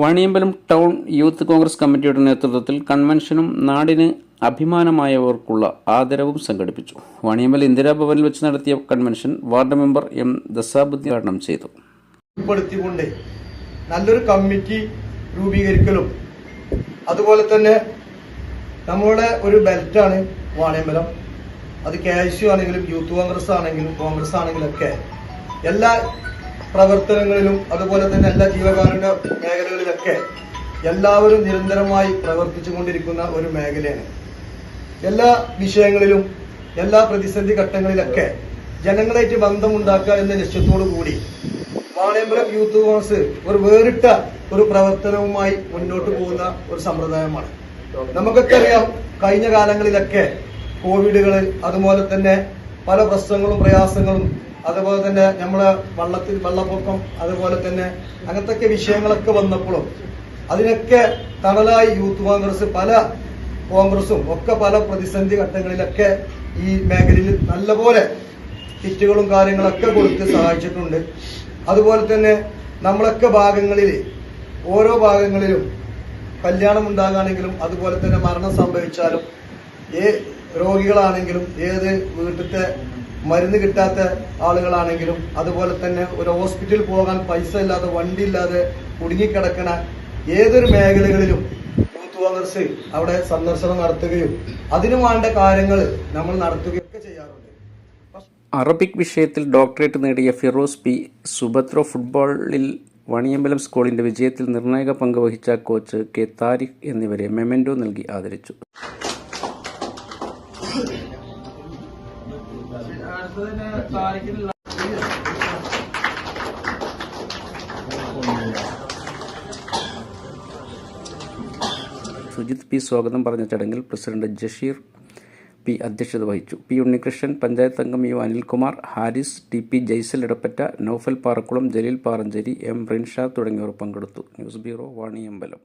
Vaniyambalam town youth Congress കമ്മിറ്റിയുടെ നേതൃത്വത്തിൽ കൺവെൻഷനും നാടിന് അഭിമാനമായവർക്കുള്ള ആദരവും സംഘടിപ്പിച്ചു. വാണിയമ്പലം ഇന്ദിരാഭവനിൽ വെച്ച് നടത്തിയ convention ward member M Dasabuddin ഉദ്ഘാടനം ചെയ്തു നല്ലൊരു കമ്മിറ്റി രൂപീകരിക്കലും അതുപോലെ തന്നെ നമ്മുടെ ഒരു ബെൽറ്റാണ് വാണിയമ്പലം. അത് കെ ആണെങ്കിലും യൂത്ത് കോൺഗ്രസ് ആണെങ്കിലും കോൺഗ്രസ് ആണെങ്കിലും ഒക്കെ എല്ലാ പ്രവർത്തനങ്ങളിലും അതുപോലെ തന്നെ എല്ലാ ജീവകാരുണ്യ മേഖലകളിലൊക്കെ എല്ലാവരും നിരന്തരമായി പ്രവർത്തിച്ചു കൊണ്ടിരിക്കുന്ന ഒരു മേഖലയാണ്. എല്ലാ വിഷയങ്ങളിലും എല്ലാ പ്രതിസന്ധി ഘട്ടങ്ങളിലൊക്കെ ജനങ്ങളായിട്ട് ബന്ധമുണ്ടാക്കുക എന്ന ലക്ഷ്യത്തോടു കൂടി വാണിയമ്പലം യൂത്ത് കോൺഗ്രസ് ഒരു വേറിട്ട ഒരു പ്രവർത്തനവുമായി മുന്നോട്ട് പോകുന്ന ഒരു സമ്പ്രദായമാണ്. നമുക്കൊക്കെ അറിയാം കഴിഞ്ഞ കാലങ്ങളിലൊക്കെ കോവിഡുകൾ അതുപോലെ തന്നെ പല പ്രശ്നങ്ങളും പ്രയാസങ്ങളും അതുപോലെ തന്നെ നമ്മളെ വള്ളത്തിൽ വെള്ളപ്പൊക്കം അതുപോലെ തന്നെ അങ്ങനത്തെ വിഷയങ്ങളൊക്കെ വന്നപ്പോഴും അതിനൊക്കെ തണലായി യൂത്ത് കോൺഗ്രസ് പല കോൺഗ്രസും ഒക്കെ പല പ്രതിസന്ധി ഘട്ടങ്ങളിലൊക്കെ ഈ മേഖലയിൽ നല്ലപോലെ കിറ്റുകളും കാര്യങ്ങളൊക്കെ കൊടുത്ത് സഹായിച്ചിട്ടുണ്ട്. അതുപോലെ തന്നെ നമ്മളൊക്കെ ഭാഗങ്ങളിൽ ഓരോ ഭാഗങ്ങളിലും കല്യാണം ഉണ്ടാകുകയാണെങ്കിലും അതുപോലെ തന്നെ മരണം സംഭവിച്ചാലും ഏ രോഗികളാണെങ്കിലും ഏത് വീട്ടിലത്തെ മരുന്ന് കിട്ടാത്ത ആളുകളാണെങ്കിലും അതുപോലെ തന്നെ ഒരു ഹോസ്പിറ്റലിൽ പോകാൻ പൈസ ഇല്ലാതെ വണ്ടി ഇല്ലാതെ കുടുങ്ങിക്കിടക്കണ ഏതൊരു മേഖലകളിലും യൂത്ത് കോൺഗ്രസ് അവിടെ സന്ദർശനം നടത്തുകയും അതിനു വേണ്ട കാര്യങ്ങൾ നമ്മൾ നടത്തുകയൊക്കെ ചെയ്യാറുണ്ട്. അറബിക് വിഷയത്തിൽ ഡോക്ടറേറ്റ് നേടിയ ഫിറോസ് പി. സുഭദ്ര ഫുട്ബോളിൽ വണിയമ്പലം സ്കൂളിന്റെ വിജയത്തിൽ നിർണായക പങ്ക് വഹിച്ച കോച്ച് കെ. താരിഖ് എന്നിവരെ മെമന്റോ നൽകി ആദരിച്ചു. സുജിത് പി സ്വാഗതം പറഞ്ഞ ചടങ്ങിൽ പ്രസിഡന്റ് ജഷീർ പി അധ്യക്ഷത വഹിച്ചു. പി ഉണ്ണികൃഷ്ണൻ പഞ്ചായത്ത് അംഗം U Anilkumar Haris T P Jaisal Edappatta Noufal Parakkulam Jaleel Paranchery M Rinshad തുടങ്ങിയവർ പങ്കെടുത്തു. News bureau Vaniyambalam.